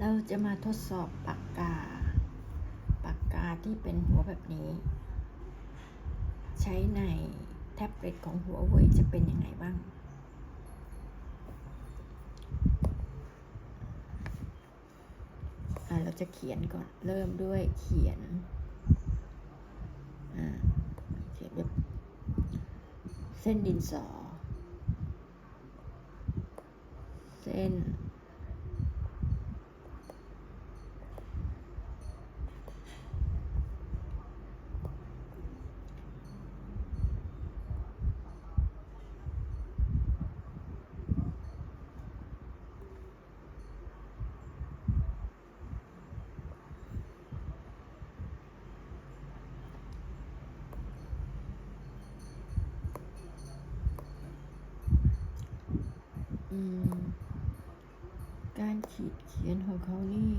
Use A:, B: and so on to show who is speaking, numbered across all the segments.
A: เราจะมาทดสอบปากกา ปากกาที่เป็นหัวแบบนี้ ใช้ในแท็บเล็ตของหัวเว่ยจะเป็นยังไงบ้าง เราจะเขียนก่อน เริ่มด้วยเขียน เขียนด้วยเส้นดินสอ เส้น การขีดเขียนของเขานี่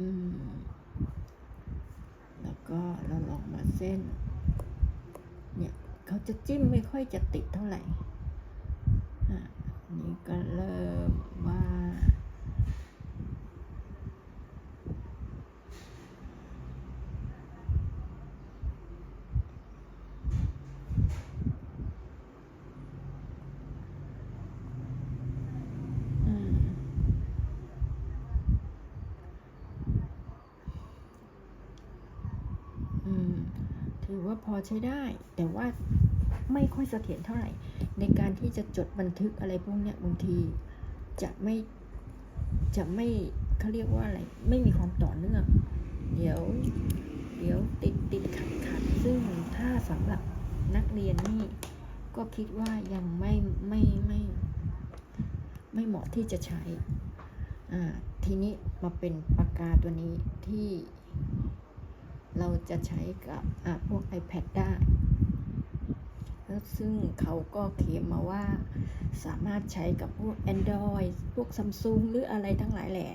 A: อืม ก็เราลองมาเส้น เนี่ยเขาจะจิ้มไม่ค่อยจะติดเท่าไหร่ อะ นี่ก็เริ่มว่า อืม อืม ถือ ว่าพอใช้ได้ แต่ว่าไม่ค่อยเสถียรเท่าไหร่ ในการที่จะจดบันทึกอะไรพวกเนี้ยบางทีจะไม่จะไม่เขาเรียกว่าอะไร ไม่มีความต่อเนื่อง เดี๋ยว เดี๋ยวติดติดขัดขัดซึ่งถ้าสำหรับนักเรียนนี่ก็คิดว่ายังไม่ไม่ไม่ ไม่เหมาะที่จะใช้ อ่า ทีนี้มาเป็นปากกาตัวนี้ที่ เราจะใช้กับพวก iPad ได้แล้วซึ่งเขาก็เขียนมาว่าสามารถใช้กับพวก Android พวก Samsung หรืออะไรทั้งหลายแหล่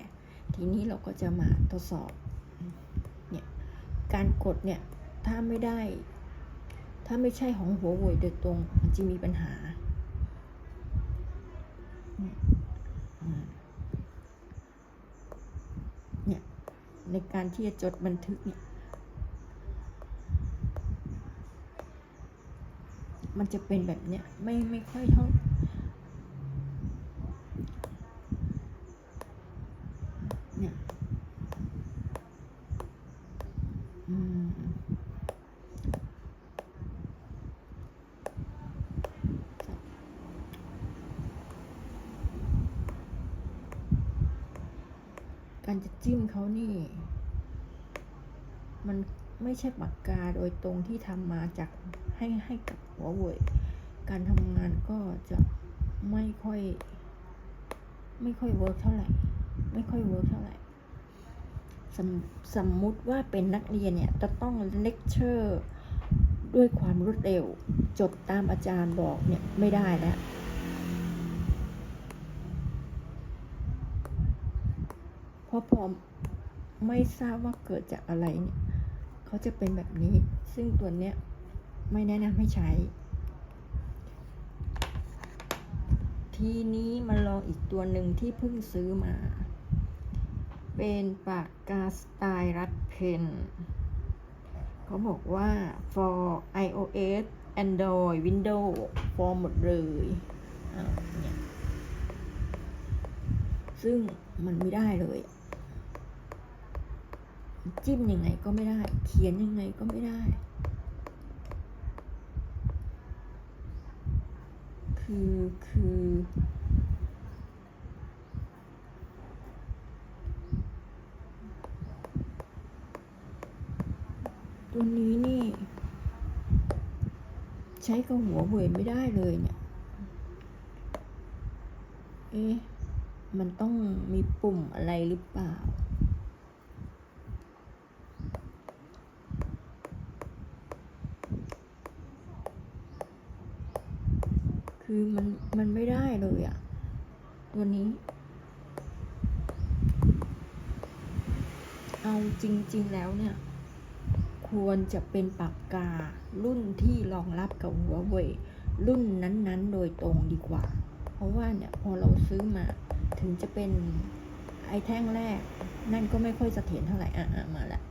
A: ทีนี้เราก็จะมาทดสอบเนี่ยการกดเนี่ย ถ้าไม่ได้ ถ้าไม่ใช่ของหัวเว่ยโดยตรง มันจะมีปัญหา เนี่ย ในการที่จะจดบันทึกเนี่ย มันจะเป็นแบบเนี้ยไม่ไม่ค่อยเท่าเนี่ยอืมการจะจิ้มเขานี่ มัน ไม่ใช่ปากกาโดยตรงที่ทำมาจากให้ให้กับหัวเว่ยการทำงานก็จะไม่ค่อย ไม่ค่อยเวิร์กเท่าไหร่ ไม่ค่อยเวิร์กเท่าไหร่สมสมมุติว่าเป็นนักเรียนเนี่ยจะต้องเลคเชอร์ด้วยความรวดเร็วจดตามอาจารย์บอกเนี่ยไม่ได้แล้วเพราะพอไม่ทราบว่าเกิดจากอะไรเนี่ย เขาจะเป็นแบบนี้ ซึ่งตัวเนี้ยไม่แนะนำให้ใช้ ทีนี้มาลองอีกตัวหนึ่งที่เพิ่งซื้อมา เป็นปากกาสไตล์รัดเพนเขาบอกว่า for iOS Android Windows for หมดเลยเนี่ยซึ่งมันไม่ได้เลย จิ้มยังไงก็ไม่ได้ เขียนยังไงก็ไม่ได้ คือคือตัวนี้นี่ ใช้กับหัวเว่ยไม่ได้เลยเนี่ย เอ๊ะ มันต้องมีปุ่มอะไรหรือเปล่า คือมันมันไม่ได้เลยอะตัวนี้ เอาจริง ๆ แล้วเนี่ย ควรจะเป็นปากการุ่นที่รองรับกับหัวเว่ยรุ่นนั้นๆ โดยตรงดีกว่า เพราะว่าเนี่ยพอเราซื้อมาถึงจะเป็นไอ้แท่งแรก นั่นก็ไม่ค่อยเสถียรเท่าไหร่อะอะมาละ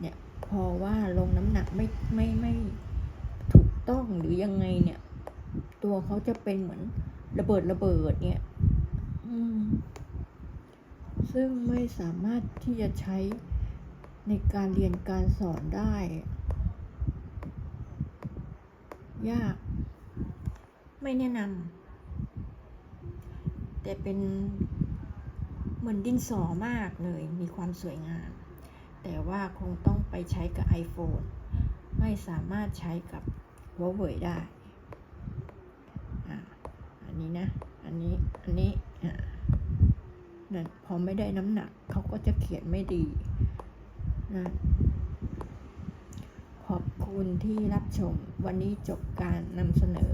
A: เนี่ยพอว่าลงน้ำหนักไม่ไม่ไม่ถูกต้องหรือยังไงเนี่ย ตัวเขาจะเป็นเหมือนระเบิดระเบิดเนี่ยซึ่งไม่สามารถที่จะใช้ในการเรียนการสอนได้ ยาก ไม่แนะนำแต่เป็นเหมือนดินสอมากเลย มีความสวยงาม แต่ว่าคงต้องไปใช้กับ iPhone ไม่สามารถใช้กับหัวเว่ยได้ นนี้นะ อันนี้ อันนี้อะนั่นพอไม่ได้น้ำหนักเขาก็จะเขียนไม่ดีนะขอบคุณที่รับชม วันนี้จบการนำเสนอ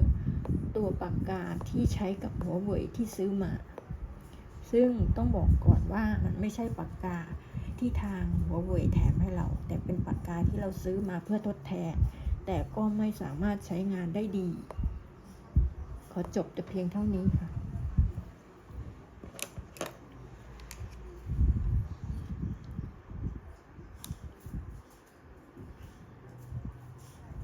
A: ตัวปากกาที่ใช้กับหัวเว่ยที่ซื้อมา ซึ่งต้องบอกก่อนว่ามันไม่ใช่ปากกาที่ทางหัวเว่ยแถมให้เรา แต่เป็นปากกาที่เราซื้อมาเพื่อทดแทน แต่ก็ไม่สามารถใช้งานได้ดี จบแต่เพียงเท่านี้ค่ะ